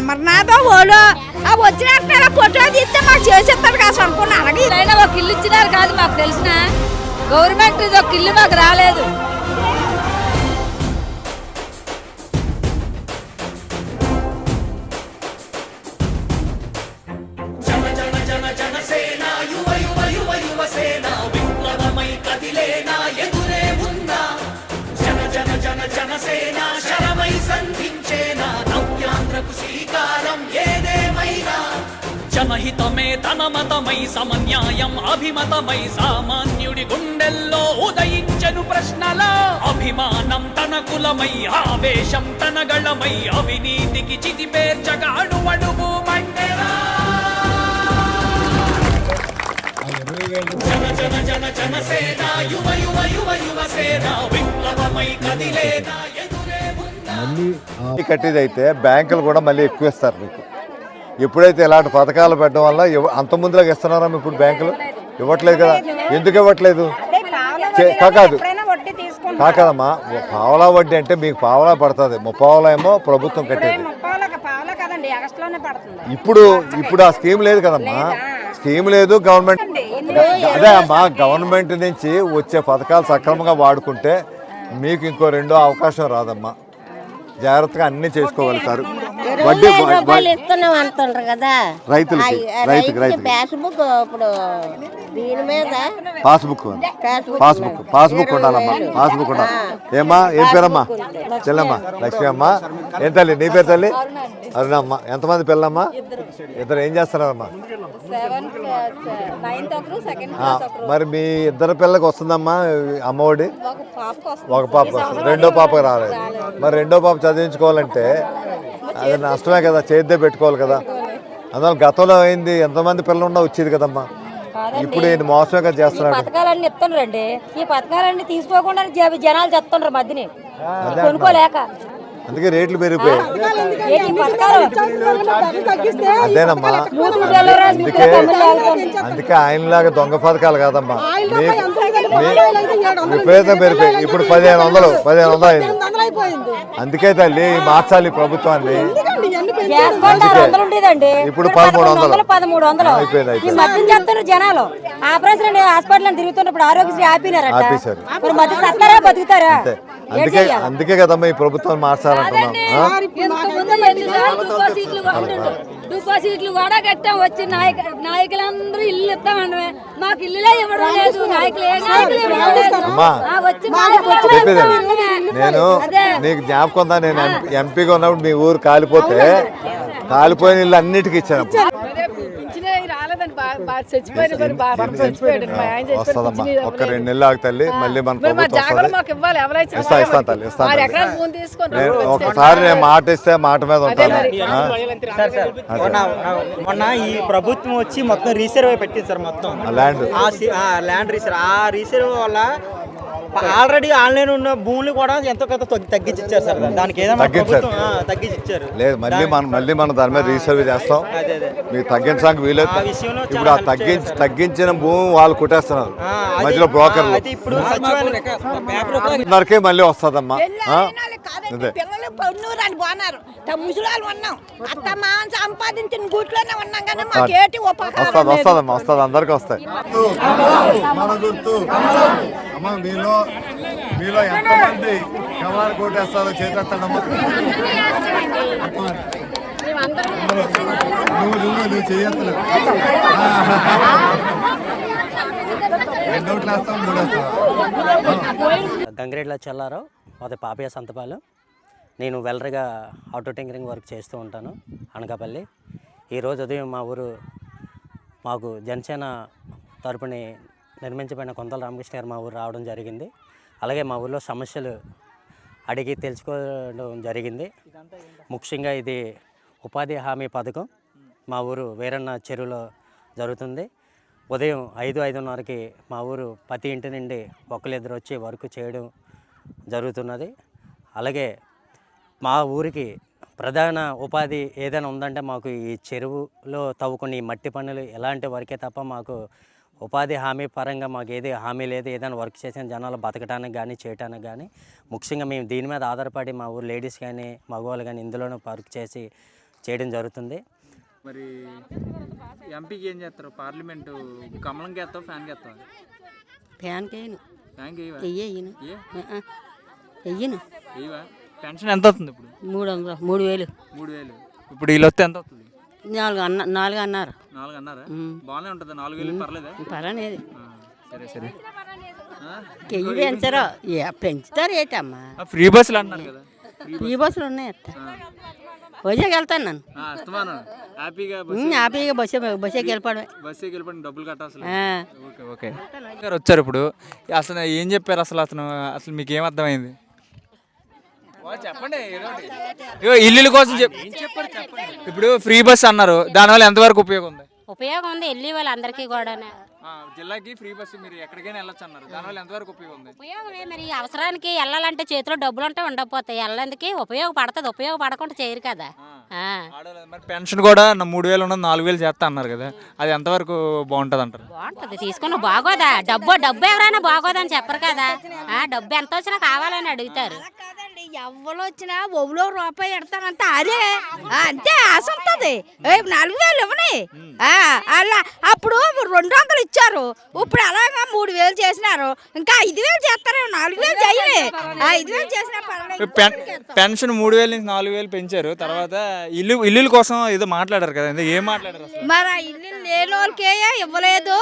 Amarnath hollow. ఆ వచ్చిన photo తీస్తే మాకు చేసేస్తారు కాదు అనుకున్నాను అలాగే అయినా ఒక ఇల్లు ఇచ్చినారు కాదు మాకు తెలిసిన. గవర్నమెంట్ ఇది ఒక ఇల్లు మాకు రాలేదు. జనహితమే తన మతమై సమన్యాయం అభిమతమై సామాన్యుడి గుండెల్లో ఉదయించెను ప్రశ్నల. అభిమానం తన కులమై ఆవేశం తన గళమై అవినీతికి చితిపేర్చగా అణువణువు మండెరా జన జన జన జనసేన యువ యువ యువ యువసేన విప్లవమై కదిలేనా మళ్ళీ కట్టేది అయితే బ్యాంకులు కూడా మళ్ళీ ఎక్కువ ఇస్తారు మీకు ఎప్పుడైతే ఇలాంటి పథకాలు పెట్టడం వల్ల అంత ముందులాగా ఇస్తున్నారా ఇప్పుడు బ్యాంకులు? ఇవ్వట్లేదు కదా. ఎందుకు ఇవ్వట్లేదు? కాకాదు కాకదమ్మా పావలా వడ్డీ అంటే మీకు పావలా పడుతుంది. ముప్పావలా ఏమో ప్రభుత్వం కట్టేది. ఇప్పుడు ఇప్పుడు ఆ స్కీమ్ లేదు కదమ్మా. స్కీమ్ లేదు గవర్నమెంట్ అదే అమ్మా గవర్నమెంట్ నుంచి వచ్చే పథకాలు సక్రమంగా వాడుకుంటే మీకు ఇంకో రెండో అవకాశం రాదమ్మా. జాగ్రత్తగా అన్ని చేసుకోగలుగుతారు. వడ్డీ రూపాయలు వడ్డీ- ఇస్తున్నాం అంటుండ్రు కదా. రైతులకి ఆ, రైతుకి రైతుకి రైతుకి పాస్బుక్ ఇప్పుడు దీని మీద పాస్బుక్ పాస్బుక్ ఉండాలమ్మా పాస్బుక్ ఉండాలి. ఏమ్మా ఏం పేరమ్మా? చెల్లమ్మా లక్ష్మి అమ్మ ఏం తల్లి నీ పేరు తల్లి? అరుణమ్మ. ఎంతమంది పిల్లమ్మా ఇద్దరు. ఏం చేస్తున్నారమ్మా? మరి మీ ఇద్దరు పిల్లకి వస్తుందమ్మా అమ్మఒడి? ఒక పాపకు వస్తుంది. ఒక పాప వస్తుంది. రెండో పాప రాలేదు. మరి రెండో పాప చదివించుకోవాలంటే అది నష్టమే కదా చేద్దే పెట్టుకోవాలి కదా. అందువల్ల గతంలో అయింది ఎంతమంది పిల్లలు ఉన్నా వచ్చేది కదమ్మా. ఇప్పుడు ఈయన మోసమే కదా చేస్తున్నాడు. పథకాలన్నీ ఇస్తుండ్రండి ఈ పథకాలన్నీ తీసుకోకుండా జనాలు చెప్తుండ్రు మధ్యని. కొనుక్కోలేక. అందుకే రేట్లు పెరిగిపోయాయి. అదేనమ్మా. అందుకే అందుకే ఆయనలాగా దొంగ పథకాలు కాదమ్మా. విపరీతం పెరిగిపోయి ఇప్పుడు పదిహేను వందలు పదిహేను వందలు అయింది. అందుకే తల్లి మార్చాలి ప్రభుత్వాన్ని. ఇప్పుడు పదమూడు వందలు. పదమూడు వందలు. అయిపోయింది, ఈ అయిపోయింది. మధ్య చెప్తున్నారు జనాలు. ఆపరేషన్ హాస్పిటల్ తిరుగుతున్నప్పుడు ఆరోగ్యశ్రీ ఆపినారట. ఆపేశారు. మరి మధ్య సత్తారా బతుకుతారా? అందుకే? అందుకే కదమ్మా ఈ ప్రభుత్వాన్ని మార్చాలంటున్నాం. కూడా కట్టాం వచ్చి నాయక నాయకులందరూ ఇల్లు మాకు ఇల్లులే ఇవ్వడం లేదు. నాయకులు ఏ నాయకులు ఇవ్వడం వచ్చి. నేను. నీకు జ్ఞాపకం ఉందా? నేను ఎంపీ- ఎంపీగా ఉన్నప్పుడు మీ ఊరు కాలిపోతే కాలిపోయిన ఇల్లు అన్నిటికీ ఇచ్చాను వస్తుందమ్మా. ఒక్క రెండు నెలలు ఆగు తల్లి. మళ్ళీ మన ప్రభుత్వం వస్తుంది ఇస్తా ఇస్తాను తల్లి ఇస్తాను తల్లి. నేను ఒకసారి నేను మాట ఇస్తే మాట మీద ఉంటాను ఆ? Sir sir. మొన్న మొన్న ఈ ప్రభుత్వం వచ్చి మొత్తం రీసర్వే పెట్టింది సార్ మొత్తం. ఆ ల్యాండ్ ఆ సి- ఆ ల్యాండ్ రీసర్వ్ ఆ రీసర్వ్ వల్ల ఆల్రెడీ ఆన్లైన్ ఉన్న భూములు కూడా ఎంతో కొంత తగ్గి- తగ్గించి ఇచ్చారు సార్ దానికి ఏదైనా తగ్గించారు. తగ్గించి ఇచ్చారు లేదు మళ్ళీ మనం మళ్ళీ మనం దాని మీద రీసర్వే చేస్తాం. అదే అదే మీకు తగ్గించడానికి వీలేదు చాలా ఇప్పుడు ఆ తగ్గించి. తగ్గించిన భూమి వాళ్ళు కొట్టేస్తున్నారు. మధ్యలో బ్రోకర్లు అందరికీ మళ్ళీ వస్తుందమ్మా. ఆ? అదే. పిల్లలు పొన్నూరు అని పోనారు ముసలాలు ఉన్నాం. అత్త మా సంపాదించిన గుట్లోనే ఉన్నాం కానీ మాకేటి ఉపకారం వస్తుంది వస్తుందమ్మా వస్తుంది అందరికీ వస్తాయి. మన గుర్తు. అమ్మ మీలో మీలో ఎంతమంది ఎవరు కోటేస్తారో చేసేస్తాడమ్మా నువ్వు నువ్వు నువ్వు చేయొద్దు రెండు ఓట్లు వేస్తావు మూడు వేస్తావు గంగిరెడ్ల చెల్లారావు. మాది పాపయ్య సంతపాలు. నేను వెల్డర్గా ఆటో టింకరింగ్ వర్క్ చేస్తూ ఉంటాను అనకాపల్లి. ఈరోజు ఉదయం మా ఊరు మాకు జనసేన తరపుని నిర్మించబడిన కొంతల రామకృష్ణ గారు మా ఊరు రావడం జరిగింది. అలాగే మా ఊర్లో సమస్యలు అడిగి తెలుసుకోవడం జరిగింది. ముఖ్యంగా ఇది ఉపాధి హామీ పథకం మా ఊరు వీరన్న చెరువులో జరుగుతుంది. ఉదయం ఐదు ఐదున్నరకి మా ఊరు ప్రతి ఇంటి నుండి ఒకరిద్దరు వచ్చి వర్క్ చేయడం జరుగుతున్నది. అలాగే మా ఊరికి ప్రధాన ఉపాధి ఏదైనా ఉందంటే మాకు ఈ చెరువులో తవ్వుకుని ఈ మట్టి పనులు ఎలాంటి వర్కే తప్ప మాకు ఉపాధి హామీ పరంగా మాకు ఏది హామీ లేదు. ఏదైనా వర్క్ చేసిన జనాలు బతకడానికి కానీ చేయడానికి కానీ ముఖ్యంగా మేము దీని మీద ఆధారపడి మా ఊరు లేడీస్ కానీ మగవాళ్ళు కానీ ఇందులోనూ వర్క్ చేసి చేయడం జరుగుతుంది. మరి ఎంపీకి ఏం చేస్తారు? పార్లమెంటు కమలంకి వేస్తావు ఫ్యాన్కి వేస్తావు ఫ్యాన్కి వెయ్యను? పెన్షన్ ఎంత అవుతుంది ఇప్పుడు మూడు వందలు మూడు వేలు మూడు వేలు ఇప్పుడు వీళ్ళు వస్తే ఎంత అవుతుంది నాలుగు అన్న నాలుగు అన్నారు. నాలుగు అన్నారా. బాగానే ఉంటుంది? నాలుగు వేలు పర్లేదా? పర్వాలేదు. ఆ, సరే సరే. ఆ? చెయ్యి పెంచరు? పెంచుతారు ఏంటమ్మా ఫ్రీ బస్సులు అంటున్నారు కదా. ఫ్రీ బస్సులు ఉన్నాయి వైజాగ్ వెళ్తాను నేను. ఆ, అస్తమానం. హ్యాపీగా హ్యాపీగా బస్సు బస్సుకి వెళ్ళిపోవడమే. డబ్బులు కట్టాల్సి ఆ. Okay okay. గారు వచ్చారు ఇప్పుడు. అసలు ఏం చెప్పారు అసలు అతను? అసలు మీకు ఏం అర్థమైంది? చెప్పండి ఇల్లుల కోసం ఇప్పుడు ఫ్రీ బస్ అన్నారు. దానివల్ల ఎంతవరకు ఉపయోగం ఉంది? ఉపయోగం ఉంది వెళ్ళి వాళ్ళందరికీ కూడా జిల్లాకి ఫ్రీ బస్సు మీరు ఎక్కడికైనా వెళ్ళొచ్చు అన్నారు. దానివల్ల ఎంతవరకు ఉపయోగం ఉంది? ఉపయోగమే మరి. అవసరానికి వెళ్ళాలంటే చేతిలో డబ్బులు ఉంటే ఉండకపోతాయి. వెళ్ళేందుకు ఉపయోగపడుతుంది. ఉపయోగపడకుండా చేయరు కదా. మరి పెన్షన్ కూడా మూడు వేలు ఉన్నది నాలుగు వేలు చేస్తా అన్నారు కదా. అది ఎంతవరకు బాగుంటుంది అంటారు బాగుంటుంది. తీసుకున్న బాగోదా. డబ్బు డబ్బు ఎవరైనా బాగోదని చెప్పరు కదా. ఆ డబ్బు ఎంత వచ్చినా కావాలని అడుగుతారు. ఎవ్వరు వచ్చినా ఒవ్వులో రూపాయి ఎడతానంటే అదే. అంతే ఆశ ఉంటుంది. ఏ, నాలుగు వేలు ఇవ్వని ఆ, అలా అప్పుడు రెండు వందలు ఇచ్చారు. ఇప్పుడు అలాగా మూడు వేలు చేసినారు. ఇంకా ఐదు వేలు చేస్తారు నాలుగు వేలు చేయలే ఆ, ఐదు వేలు చేసినా పెన్షన్ మూడు వేలు నుంచి నాలుగు వేలు పెంచారు. తర్వాత ఇల్లు ఇల్లుల కోసం ఏదో మాట్లాడారు కదా ఏం మాట్లాడారు మరి ఆ ఇల్లు లేని వాళ్ళకే ఇవ్వలేదు.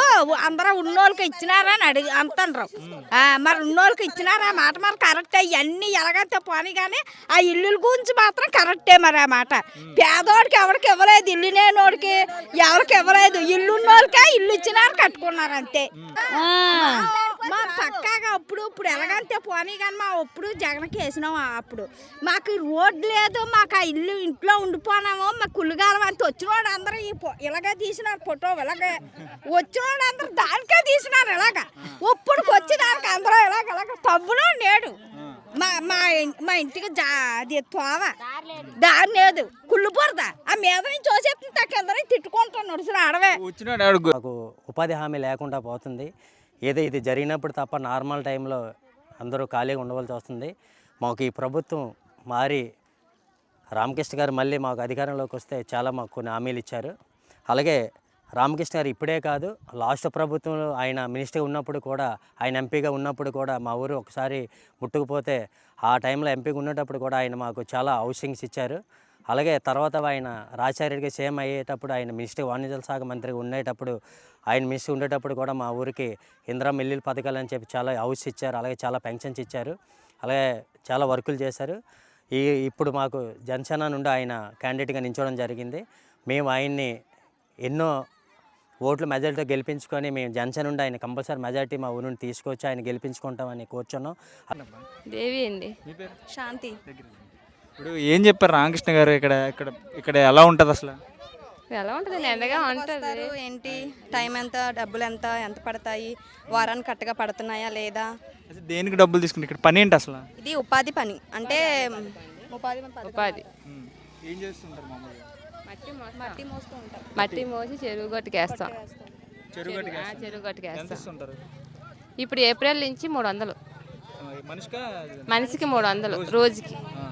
అందరూ ఉన్నోళ్ళకి ఇచ్చినారా అని అడిగి అంటారు ఆ, మరి ఉన్నోళ్ళకి ఇచ్చినారా? ఆ మాట మరి కరెక్టే ఇవన్నీ ఎలాగంటే పోనీ కానీ ఆ ఇల్లుల గురించి మాత్రం కరెక్టే మరి ఆ మాట. పేదోడికి ఎవరికి ఇవ్వలేదు ఇల్లు లేనోడికి ఎవరికి ఇవ్వలేదు. ఇల్లు ఉన్నోళ్ళకే ఇల్లు ఇచ్చినారు కట్టుకున్నారు అంతే. మా పక్కాగా అప్పుడు ఇప్పుడు ఎలాగంటే పోనీ కానీ మా అప్పుడు జగన్కి వేసినాం అప్పుడు. మాకు రోడ్ లేదు మాకు ఆ ఇల్లు ఇంట్లో ఉండిపోనాము మా కుళ్ళుగాలం అంత వచ్చినోడు అందరూ ఈ ఇలాగే తీసినారు ఫోటో ఇలాగే వచ్చినోడు అందరూ దానికే తీసినారు ఇలాగ. ఇప్పుడు వచ్చి దానికి అందరూ ఇలాగ ఇలాగ తవ్వులో నేడు. మా మా మా ఇంటికి జా అది తోవ దారి లేదు. కుళ్ళు బురద ఆ మీద నుంచి చూసేస్తుంది తక్కెందరూ తిట్టుకుంటున్నాడు. నడుచులు ఆడవే. వచ్చినాడు మాకు ఉపాధి హామీ లేకుండా పోతుంది. ఏదో ఇది జరిగినప్పుడు తప్ప నార్మల్ టైంలో అందరూ ఖాళీగా ఉండవలసి వస్తుంది. మాకు ఈ ప్రభుత్వం మారి రామకృష్ణ గారు మళ్ళీ మాకు అధికారంలోకి వస్తే చాలా మాకు కొన్ని హామీలు ఇచ్చారు. అలాగే రామకృష్ణ గారు ఇప్పుడే కాదు లాస్ట్ ప్రభుత్వంలో ఆయన మినిస్టర్ ఉన్నప్పుడు కూడా ఆయన ఎంపీగా ఉన్నప్పుడు కూడా మా ఊరు ఒకసారి ముట్టుకుపోతే ఆ టైంలో ఎంపీగా ఉన్నప్పుడు కూడా ఆయన మాకు చాలా హౌసింగ్స్ ఇచ్చారు. అలాగే తర్వాత ఆయన రాజారెడ్డికి సేమ్ అయ్యేటప్పుడు ఆయన మినిస్టర్ వాణిజ్య శాఖ మంత్రిగా ఉండేటప్పుడు ఆయన మినిస్టర్ ఉండేటప్పుడు కూడా మా ఊరికి ఇందిరా మిల్లుల పథకాలు అని చెప్పి చాలా హౌస్ ఇచ్చారు. అలాగే చాలా పెన్షన్స్ ఇచ్చారు. అలాగే చాలా వర్కులు చేశారు. ఈ ఇప్పుడు మాకు జనసేన నుండి ఆయన క్యాండిడేట్గా నించోవడం జరిగింది. మేము ఆయన్ని ఎన్నో ఓట్లు మెజారిటీతో గెలిపించుకొని మేము జనసేన నుండి ఆయన కంపల్సరీ మెజారిటీ మా ఊరి నుండి తీసుకొచ్చి ఆయన గెలిపించుకుంటామని కూర్చున్నాం. దేవి అండి. మీ పేరు? శాంతి. ఇప్పుడు ఏం చెప్పారు రామకృష్ణ గారు ఇక్కడ ఇక్కడ ఇక్కడ ఎలా ఉంటుంది అసలు? ఎలా ఉంటుంది? ఎండగా ఉంటుంది. ఏంటి? టైం ఎంత? డబ్బులు ఎంత? ఎంత పడతాయి? వారానికి కట్టగా పడుతున్నాయా లేదా? దేనికి డబ్బులు తీసుకుంటే ఇక్కడ పని ఏంటి అసలు? ఇది ఉపాధి పని. అంటే ఉపాధి ఉపాధి. ఏం చేస్తుంటారు మామూలుగా? మట్టి మోస్తూ. మట్టి మోసి చెరువు గట్టుకేస్తాం. చెరువు గట్టుకేస్తాం. ఇప్పుడు ఏప్రిల్ నుంచి మూడు వందలు మనిషికా మూడు వందలు రోజుకి. ఆ.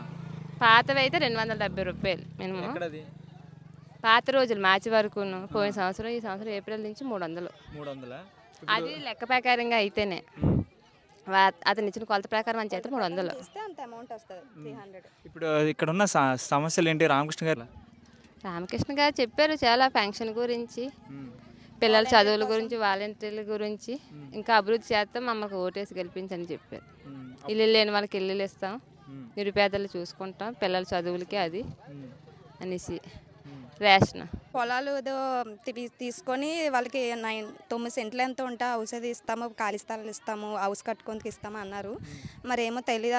పాతవి అయితే రెండు వందల డెబ్బై రూపాయలు మినిమం. ఎక్కడది? పాత రోజులు మార్చి వరకు పోయిన సంవత్సరం ఈ సంవత్సరం ఏప్రిల్ నుంచి మూడు వందలు మూడు వందలా అది లెక్క ప్రకారంగా అయితేనే. అతను ఇచ్చిన కొలత ప్రకారం అని చేస్తే మూడు వందలు ఇప్పుడు ఇక్కడ ఉన్న సమస్యలు ఏంటి? రామకృష్ణ గారు? రామకృష్ణ గారు చెప్పారు చాలా పెన్షన్ గురించి. పిల్లల చదువుల గురించి వాలంటీర్ల గురించి ఇంకా అభివృద్ధి చేస్తాం మమ్మల్ని ఓటేసి గెలిపించని చెప్పారు. ఇల్లు లేని వాళ్ళకి ఇల్లులు ఇస్తాం నిరుపేదలు చూసుకుంటాం పిల్లల చదువులకి అది అనేసి. రేషన్. పొలాలు ఏదో తీ- తీసుకొని వాళ్ళకి నైన్ తొమ్మిది సెంట్లు ఎంత ఉంటే అది ఇస్తాము ఖాళీ స్థలాలు ఇస్తాము హౌస్ కట్టుకొని ఇస్తాము అన్నారు. మరేమో తెలియదు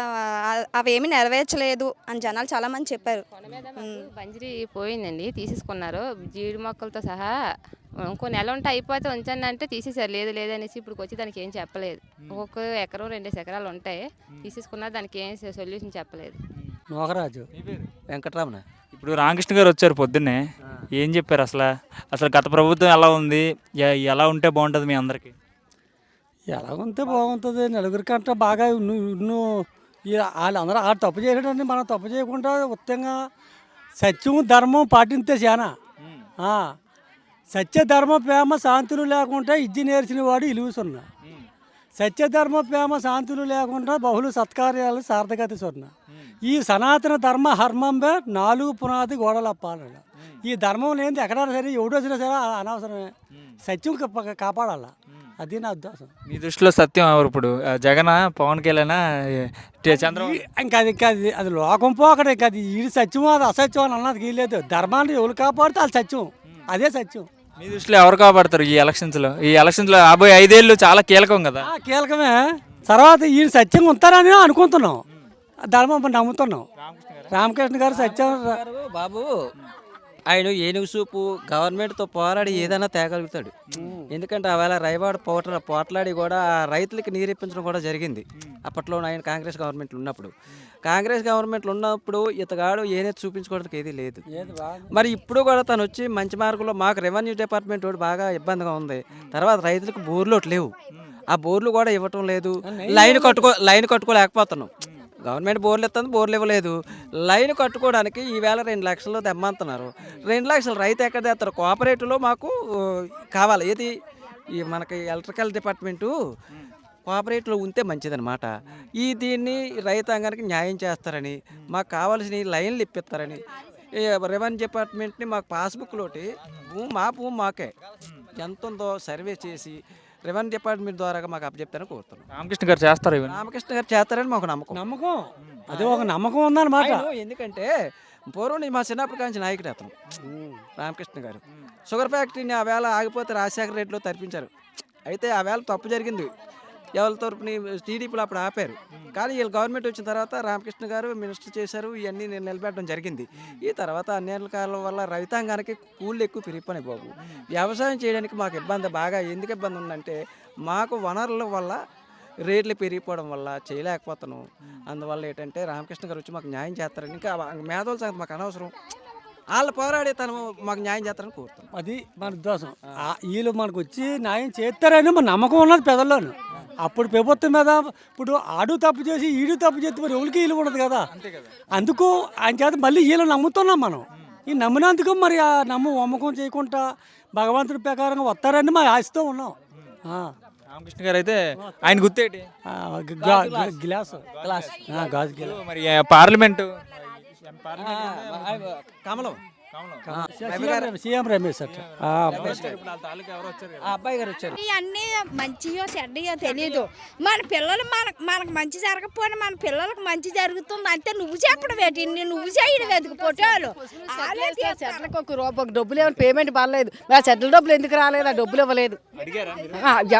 అవేమి నెరవేర్చలేదు అని జనాలు చాలా మంది చెప్పారు. బంజరీ పోయిందండి తీసేసుకున్నారు. జీడి మొక్కలతో సహా ఇంకో నెల ఉంటే అయిపోతే ఉంచండి అంటే తీసేసారు లేదు లేదు అనేసి ఇప్పుడు వచ్చి దానికి ఏం చెప్పలేదు. ఒక్కొక్క ఎకరం రెండేసి ఎకరాలు ఉంటాయి. తీసేసుకున్నారు దానికి ఏం సొల్యూషన్ చెప్పలేదు. పేరు? వెంకటరమణ. ఇప్పుడు రామకృష్ణ గారు వచ్చారు పొద్దున్నే. ఏం చెప్పారు అసలు? అసలు గత ప్రభుత్వం ఎలా ఉంది? ఎ- ఎలా ఉంటే బాగుంటుంది మీ అందరికి? ఎలా ఉంటే బాగుంటుంది. నలుగురి కంటే బాగా నువ్వు ఈ వాళ్ళందరూ ఆ తప్పు చేయడాన్ని మనం తప్పు చేయకుండా ఉత్తంగా సత్యం ధర్మం పాటింతే చాలా ఆ. సత్య ధర్మ ప్రేమ శాంతులు లేకుండా ఇజ్జి నేర్చిన వాడు ఇలువుసున్న సత్యధర్మ ప్రేమ శాంతులు లేకుండా బహుళ సత్కార్యాలు సార్థకత సున్న. ఈ సనాతన ధర్మ హర్మంబే నాలుగు పునాది గోడలప్పాలన్నాడు ఈ ధర్మం లేనిది ఎక్కడైనా సరే ఎవడు వచ్చినా సరే అనవసరమే. సత్యం కాపాడాల? అది నా ఉద్దేశం. మీ దృష్టిలో సత్యం ఎవరు ఇప్పుడు? జగనా పవన్ కళ్యాణా చంద్రబాబు? ఇంకా అది ఇంకా అది అది లోకం పోకడే ఇంకా అది ఈ సత్యం అది అసత్యం అని అన్నది వీలేదు ధర్మాన్ని ఎవరు కాపాడితే అది సత్యం. అదే సత్యం. మీ దృష్టిలో ఎవరు కాపాడతారు ఈ ఎలక్షన్స్లో? ఈ ఎలక్షన్స్లో రాబోయే ఐదేళ్ళు చాలా కీలకం కదా. కీలకమే. తర్వాత ఈయన సత్యంగా ఉంటారని అనుకుంటున్నాం. ధర్మం నమ్ముతున్నాం. రామకృష్ణ గారు. సత్యం. బాబు ఆయన ఏనుగు సూపు గవర్నమెంట్తో పోరాడి ఏదైనా తేగలుగుతాడు. ఎందుకంటే ఆవేళ రైవాడు పోట్ల పోట్లాడి కూడా ఆ రైతులకి నీరెప్పించడం కూడా జరిగింది. అప్పట్లో ఆయన కాంగ్రెస్ గవర్నమెంట్లు ఉన్నప్పుడు. కాంగ్రెస్ గవర్నమెంట్లు ఉన్నప్పుడు ఇతగాడు ఏనేది చూపించుకోవడానికి ఏది లేదు. మరి ఇప్పుడు కూడా తను వచ్చి మంచి మార్గంలో మాకు రెవెన్యూ డిపార్ట్మెంట్ బాగా ఇబ్బందిగా ఉంది. తర్వాత రైతులకు బోర్లు ఒకటి లేవు. ఆ బోర్లు కూడా ఇవ్వటం లేదు. లైన్ కట్టుకో లైన్ కట్టుకోలేకపోతున్నాం. గవర్నమెంట్ బోర్లు ఇస్తుంది బోర్లు ఇవ్వలేదు. లైన్ కట్టుకోవడానికి ఈవేళ రెండు లక్షలు తెమ్మంటున్నారు. రెండు లక్షలు రైతు ఎక్కడ తెస్తారు? కోఆపరేటివ్లో మాకు కావాలి. ఏది? ఈ మనకి ఎలక్ట్రికల్ డిపార్ట్మెంటు కోఆపరేటివ్లో ఉంటే మంచిదన్నమాట. ఈ దీన్ని రైతాంగానికి న్యాయం చేస్తారని మాకు కావాల్సిన లైన్లు ఇప్పిస్తారని. రెవెన్యూ డిపార్ట్మెంట్ని మాకు పాస్బుక్లోటి భూమి మా భూమి మాకే. ఎంత ఉందో సర్వే చేసి రెవెన్యూ డిపార్ట్మెంట్ ద్వారా మాకు అప్పచెప్తారని కోరుతున్నాం. రామకృష్ణ గారు చేస్తారు ఇవన్నీ? రామకృష్ణ గారు చేస్తారని మాకు నమ్మకం. నమ్మకం. అది ఒక నమ్మకం ఉందన్నమాట. ఆయన ఎందుకంటే పూర్వం నేను మా చిన్నప్పటి నుంచి నాయకుడు అతను. రామకృష్ణ గారు. షుగర్ ఫ్యాక్టరీని ఆ వేళ ఆగిపోతే రాజశేఖర రెడ్డిలో తరిపించారు. అయితే ఆ వేళ తప్పు జరిగింది. ఎవరి తరపుని టీడీపీలో అప్పుడు ఆపారు. కానీ వీళ్ళు గవర్నమెంట్ వచ్చిన తర్వాత రామకృష్ణ గారు మినిస్టర్ చేశారు ఇవన్నీ నేను నిలబెట్టడం జరిగింది. ఈ తర్వాత అన్నేళ్ళ కాలం వల్ల రైతాంగానికి కూళ్ళు ఎక్కువ పెరిగిపోయినాయి బాబు. వ్యవసాయం చేయడానికి మాకు ఇబ్బంది బాగా. ఎందుకు ఇబ్బంది ఉందంటే మాకు వనరుల వల్ల రేట్లు పెరిగిపోవడం వల్ల చేయలేకపోతాను అందువల్ల ఏంటంటే రామకృష్ణ గారు వచ్చి మాకు న్యాయం చేస్తారని ఇంకా మేధోల సంగతి మాకు అనవసరం. వాళ్ళు పోరాడే తను మాకు న్యాయం చేస్తారని కోరుతున్నాం. అది మన ఉద్దేశం. ఆ, వీళ్ళు మనకు వచ్చి న్యాయం చేస్తారని మన నమ్మకం ఉన్నది పెదల్లోను. అప్పుడు ప్రభుత్వం మీద ఇప్పుడు ఆడు తప్పు చేసి ఈడు తప్పు చేస్తే మరి ఎవరికి వీలు ఉండదు కదా? అందుకు ఆయన చేత మళ్ళీ వీళ్ళు నమ్ముతున్నాం మనం. ఈ నమ్మినందుకు మరి ఆ నమ్ము నమ్మకం చేయకుండా భగవంతుడి ప్రకారంగా వస్తారని మా ఆశతో ఉన్నాం. ఆ. రామకృష్ణ గారు అయితే ఆయన గుర్తేటి ఆ, గ్లాసు. గ్లాస్. ఆ, గాజు గ్లాస్. మరి పార్లమెంటు కమలం సీఎం- రమేష్ అట్ట అబ్బాయి గారు వచ్చారు ఇవన్నీ మంచియో చెడ్డయో తెలియదు మన పిల్లలు మన మనకు మంచి జరగకపోయినా మన పిల్లలకు మంచి జరుగుతుంది అంటే నువ్వు చెప్పడం ఏంటి? నువ్వు చేయడం ఎందుకు ఫోటోలు. చెట్లకు ఒక రూపాయి డబ్బులు ఏమైనా పేమెంట్ పర్లేదు నా చెట్ల డబ్బులు ఎందుకు రాలేదు? ఆ డబ్బులు ఇవ్వలేదు.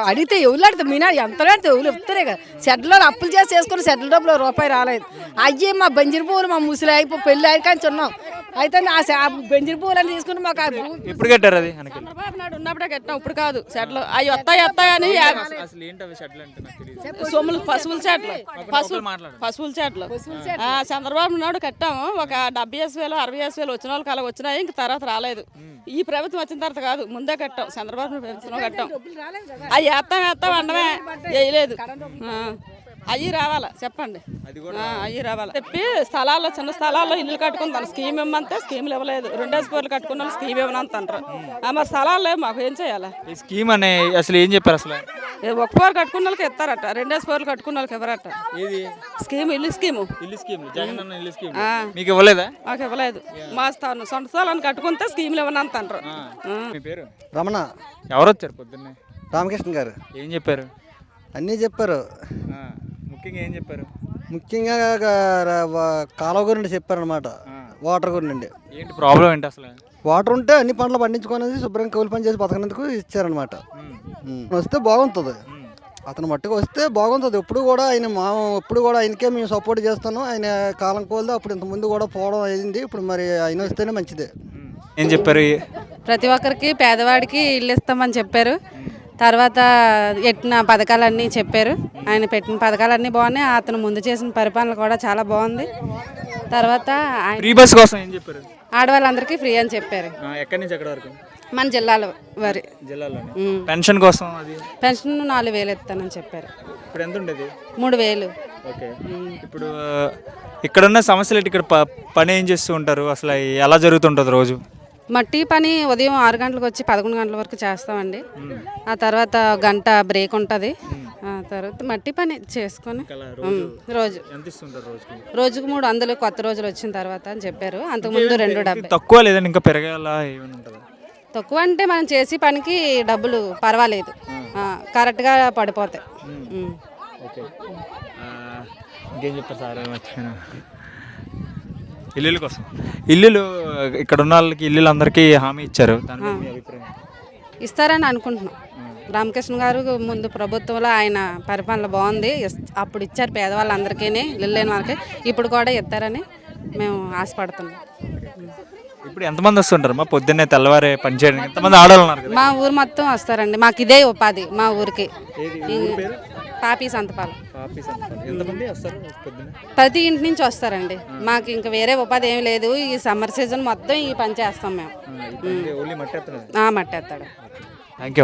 అడిగితే ఎవరు అడితే మీనా ఎంత అడితే ఎవరు ఇస్తారే కదా. చెడ్లలో అప్పులు చేసి చేసుకుని చెట్ల డబ్బులు రూపాయి రాలేదు. అయ్యి మా బంజిరి పువ్వులు మా ముసలి అయిపో పెళ్ళి అయికాంచి ఉన్నాం అయితే ఆ పువ్వులు అని తీసుకుని మాకు ఆ ఎప్పుడు కట్టారు అది? చంద్రబాబు నాయుడు ఉన్నప్పుడే కట్టినాం ఇప్పుడు కాదు. చెట్లు అవి వస్తాయి వస్తాయి అని అసలు ఏంటి అవి షెడ్లు అంటే నాకు తెలియదు సొమ్ములు పశువుల చెట్లు పశువులు పశువుల చెట్లు ఆ, చంద్రబాబు నాయుడు కట్టాము. ఒక డెబ్బై వేసి వేలు అరవై వేసి వేలు వచ్చిన వాళ్ళకి అలా వచ్చినాయి ఇంక తర్వాత రాలేదు. ఈ ప్రభుత్వం వచ్చిన తర్వాత కాదు ముందే కట్టాం. చంద్రబాబు నాయుడు ప్రభుత్వం కట్టాం. అవి వేస్తాం వేస్తాం అండమే వేయలేదు. అవి రావాలా? చెప్పండి. అవి రావాలా. చెప్పి స్థలాల్లో చిన్న స్థలాల్లో ఇల్లు కట్టుకుంటాను స్కీమ్ ఇమ్మంటే స్కీమ్లు ఇవ్వలేదు. రెండేసి పోర్లు కట్టుకున్న వాళ్ళు స్కీమ్ ఇవ్వనంత అంటారు. మరి స్థలాలు లేవు మాకు. ఏం చేయాలా? ఈ స్కీమ్ అనే అసలు ఏం చెప్పారు అసలు? ఏ ఒక పోరు కట్టుకున్న వాళ్ళకి ఇస్తారట. రెండేసి పోర్లు కట్టుకున్న వాళ్ళకి ఇవ్వరట. ఏది? స్కీమ్ ఇల్లు స్కీము. ఇల్లు స్కీమ్ జగన్ అన్న ఇల్లు స్కీమ్. మీకు ఇవ్వలేదా? మాకు ఇవ్వలేదు. మా స్థానం సొంత స్థలాన్ని కట్టుకుంటే స్కీమ్లు ఇవ్వనంత అంటారు. మీ పేరు? రమణ. ఎవరు వచ్చారు పొద్దున్నే? రామకృష్ణ గారు. ఏం చెప్పారు? అన్నీ చెప్పారు. ఆ, ముఖ్యంగా ఏం చెప్పారు? ముఖ్యంగా కాలువ గురించి చెప్పారనమాట వాటర్ గురించి. ఏంటి ప్రాబ్లం ఏంటి అసలు? వాటర్ ఉంటే అన్ని పంటలు పండించుకునేది శుభ్రంగా కౌలు పని చేసి బతకనందుకు ఇచ్చారనమాట. వస్తే బాగుంటుంది. అతను మట్టుకు వస్తే బాగుంటుంది. ఎప్పుడు కూడా ఆయన మా ఎప్పుడు కూడా ఆయనకే మేము సపోర్ట్ చేస్తాను. ఆయన కాలం కోల్ది అప్పుడు ఇంత ముందు కూడా పోవడం అయింది. ఇప్పుడు మరి ఆయన వస్తేనే మంచిదే. ఏం చెప్పారు? ప్రతి ఒక్కరికి పేదవాడికి ఇల్లు ఇస్తామని చెప్పారు. తర్వాత ఎట్టిన పథకాలన్నీ చెప్పారు. ఆయన పెట్టిన పథకాలన్నీ బాగున్నాయి. అతను ముందు చేసిన పరిపాలన కూడా చాలా బాగుంది. తర్వాత ఆయన ఫ్రీ బస్ కోసం ఏం చెప్పారు? ఆడవాళ్ళందరికీ ఫ్రీ అని చెప్పారు. ఆ, ఎక్కడి నుంచి ఎక్కడి వరకు? మన జిల్లాలో వారి. పెన్షన్ కోసం పెన్షన్ నాలుగు వేలు ఇస్తానని చెప్పారు. ఇప్పుడు ఎంత ఉండేది? మూడు వేలు. ఓకే. ఇప్పుడు ఇక్కడున్న సమస్యలు ఏంటి? ఇక్కడ పని ఏం చేస్తూ ఉంటారు? అసలు ఎలా జరుగుతుంటుంది రోజు? మట్టి పని ఉదయం ఆరు గంటలకు వచ్చి పదకొండు గంటల వరకు చేస్తామండి. ఆ తర్వాత గంట బ్రేక్ ఉంటుంది. ఆ తర్వాత మట్టి పని చేసుకొని రోజు రోజుకి? మూడు వందలు కొత్త రోజులు వచ్చిన తర్వాత అని చెప్పారు. అంతకుముందు రెండు డెబ్బై. తక్కువ లేదండి ఇంకా పెరగాలా తక్కువ అంటే మనం చేసే పనికి డబ్బులు పర్వాలేదు. కరెక్ట్గా పడిపోతాయి. ఇంకేం మర్చిపోయాను ఇల్లుల కోసం? ఇల్లులు ఇక్కడ ఉన్న వాళ్ళకి ఇల్లులు అందరికీ హామీ ఇచ్చారు. దాని మీద మీ అభిప్రాయం ఇస్తారని అనుకుంటున్నాం. రామకృష్ణ గారు ముందు ప్రభుత్వంలో ఆయన పరిపాలన బాగుంది. ఇస్- అప్పుడు ఇచ్చారు పేదవాళ్ళందరికీ ఇల్లు లేని వాళ్ళకి. ఇప్పుడు కూడా ఇస్తారని మేము ఆశపడుతున్నాం. ఇప్పుడు ఎంతమంది వస్తుంటారు? మా పొద్దున్నే తెల్లవారే పని చేయడానికి ఎంతమంది ఆడవాళ్ళు ఉన్నారు కదా? మా ఊరు మొత్తం వస్తారండి. మాకు ఇదే ఉపాధి మా ఊరికి. ఈ పాపి సంతపాలు. ఎంతమంది వస్తారు పొద్దున్నే? ప్రతి ఇంటి నుంచి వస్తారండి. మాకు ఇంకా వేరే ఉపాధి ఏమి లేదు. ఈ సమ్మర్ సీజన్ మొత్తం ఈ పని చేస్తాం మేము. మట్టేస్తాడు థ్యాంక్ యూ